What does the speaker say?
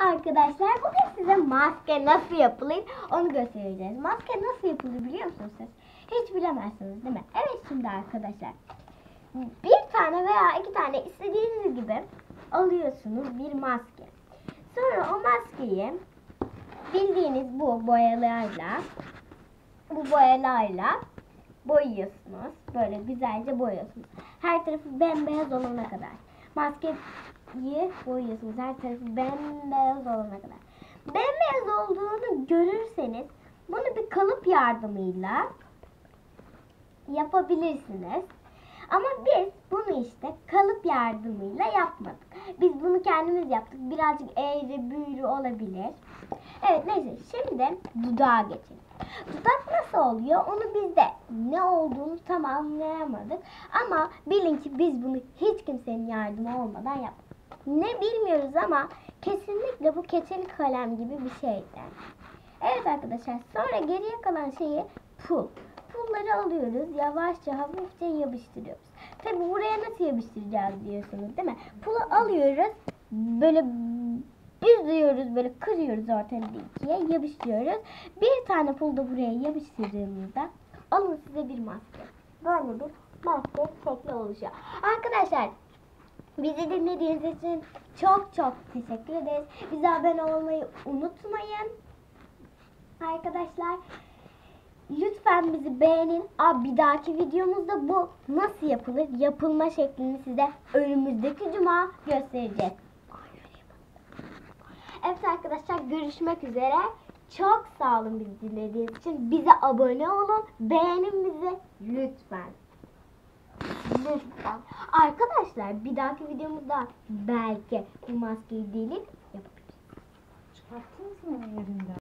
arkadaşlar. Bugün size maske nasıl yapılır onu göstereceğiz. Maske nasıl yapılır biliyor musunuz siz? Hiç bilemezsiniz değil mi? Evet şimdi arkadaşlar. Bir tane veya iki tane istediğiniz gibi alıyorsunuz bir maske. Sonra o maskeyi bildiğiniz bu boyalarla bu boyalarla boyuyorsunuz. Böyle güzelce boyuyorsunuz. Her tarafı bembeyaz olana kadar. Maskeyi boyuyorsunuz. Her tarafı bembeyaz olana kadar. Bembeyaz olduğunu görürseniz bunu bir kalıp yardımıyla yapabilirsiniz. Ama biz bunu işte kalıp yardımıyla yapmadık. Biz bunu kendimiz yaptık. Birazcık eğri büğrü olabilir. Evet neyse şimdi dudağa geçelim. Dudak nasıl oluyor onu biz de ne olduğunu tam anlayamadık. Ama bilin ki biz bunu hiç kimsenin yardımı olmadan yaptık. Ne bilmiyoruz ama kesinlikle bu keçeli kalem gibi bir şeydi. Evet arkadaşlar sonra geriye kalan şeyi pul. Pulları alıyoruz yavaşça hafifçe yapıştırıyoruz. Tabi buraya nasıl yapıştıracağız diyorsunuz değil mi? Pulu alıyoruz böyle büzüyoruz böyle kırıyoruz ortadan ikiye yapıştırıyoruz. Bir tane pul da buraya yapıştırdığımızda alın size bir maske. Böyle bir maske şekli oluşuyor. Arkadaşlar Bizi dinlediğiniz için çok çok teşekkür ederiz. Bize abone olmayı unutmayın. Arkadaşlar lütfen bizi beğenin. Aa, bir dahaki videomuzda bu nasıl yapılır yapılma şeklini size önümüzdeki cuma göstereceğiz. Evet arkadaşlar görüşmek üzere. Çok sağ olun bizi dinlediğiniz için. Bize abone olun. Beğenin bizi lütfen. Lütfen. Arkadaşlar bir dahaki videomuzda belki bu maskeyi delip yapabiliriz. Çıkarttınız mı yerinden?